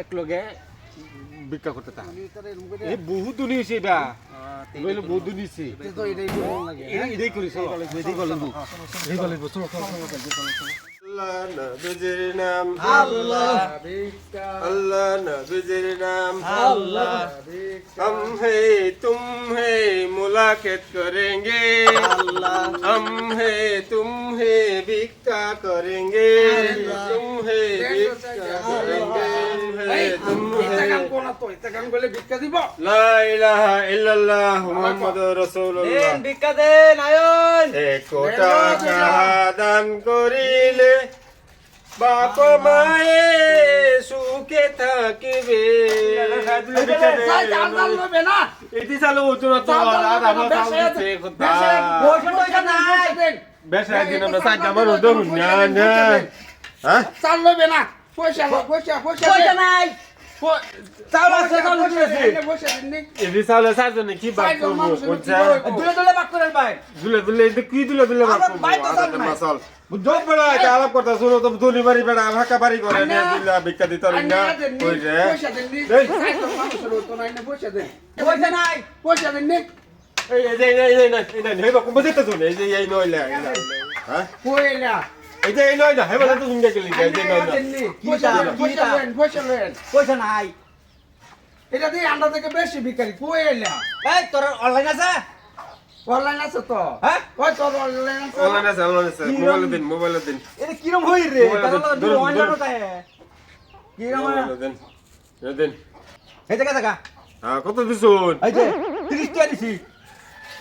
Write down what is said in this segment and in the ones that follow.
এক লগে ভিক্ষা করতে তা আমি তারে রুম করে এ বহু দুনি হয়েছে এটা নইলে বহু দুনি হয়েছে তো এটাই করুন লাগে এটাই করি চলো এটাই করলেন এটাই করলেন চলো চলো আল্লাহ নবীজির নাম আল্লাহ अल्लाह नबीजिर नाम আল্লাহ हम है तुम है मुलाकात करेंगे हम है तुम है भिक्षा करेंगे तुम है भिक्षा তো এতে গান বলে ভিক্ষা দিব লা ইলাহা ইল্লাল্লাহ মুহাম্মাদুর রাসূলুল্লাহ দেন ভিক্ষা দেন আয়ন একোটা দান করিলে বাপ মায়ে সুখে থাকবে এটি চালু হতো না তো আর আমার চালু হচ্ছে বেসায় দিন আমরা সাইড আমার ওদো না না হ্যাঁ চালু না পয়সা পয়সা পয়সা পয়সা নাই পয়সা দিন আলাপ করতা শুনো তো ধনি বাড়ি বেড়া ভাকা বাড়ি করে না দিলা ভিক্ষা দিতে পয়সা দেন এই। চারজন মানুষের তো নাই না পয়সা দেন পয়সা নাই পয়সা দেন নি এই এই যে এই হ্যাঁ এই নইলা হেবা তো শুনে গেলি এই যে নইলা পয়সা পয়সা লেন পয়সা লেন। পয়সা নাই। এটা দিয়ে আমরা থেকে বেশি বিকারি কইলা এই তোর অনলাইন আছে? অনলাইন আছে তো। হ্যাঁ? তোর অনলাইন আছে? অনলাইন আছে অনলাইন আছে মোবাইল দিন মোবাইল দিন। এটা হই রে? অনলাইন এই জায়গা জায়গা হ্যাঁ কত দিছুন? এই যে 30 টাকা দিছি।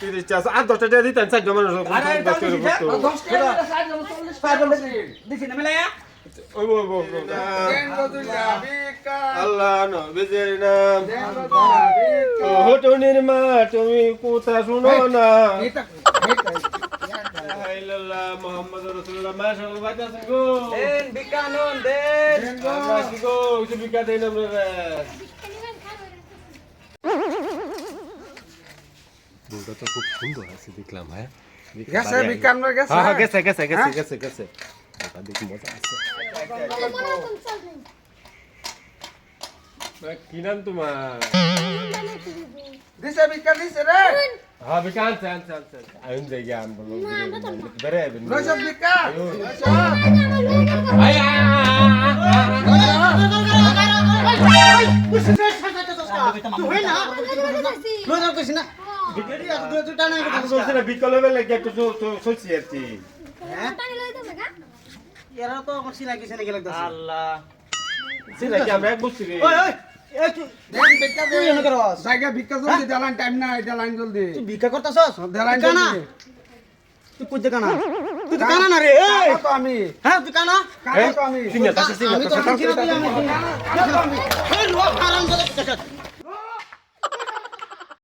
তিরিশ চাষ আর দশটা টাকা দিতেন চার আল্লাহ নবীজির নাম। মা তুমি কথা শুনো না মুহাম্মদ রাসূলুল্লাহ মা সকল আছেন গো দেন বিকানন দেন দেন আমরা কি গো কিছু বিকা দেন আমরা বউটা তো খুব সুন্দর আছে দেখলাম হ্যাঁ গেছে বিকানোর গেছে হ্যাঁ হ্যাঁ গেছে গেছে গেছে গেছে গেছে বউটা দেখি মজা আছে কি নাম তোমার দিছে বিকা দিছে রে হ্যাঁ বিকা আনছে আনছে আনছে আইন যাই জ্ঞান বলো বেরে রসদ বিকা আয় আয় রোজা কইছ না দুটা না আয় বিকলে বেলে একটু সলছি আর কি। এরা তো আমার সিনা কিছু নাকি লাগতাছে? আল্লাহ। সেটা কি আমরা এক রে? ওই ওই এই তুই দেন বিকা তুই এনে দে করস জায়গা বিকা জলদি টাইম না দেলান জলদি। তুই ভিক্ষা করতাছস? দেলান কানা জলদি। তুই কই কানা? তুই তো কানা না রে এই! কানা? তো আমি।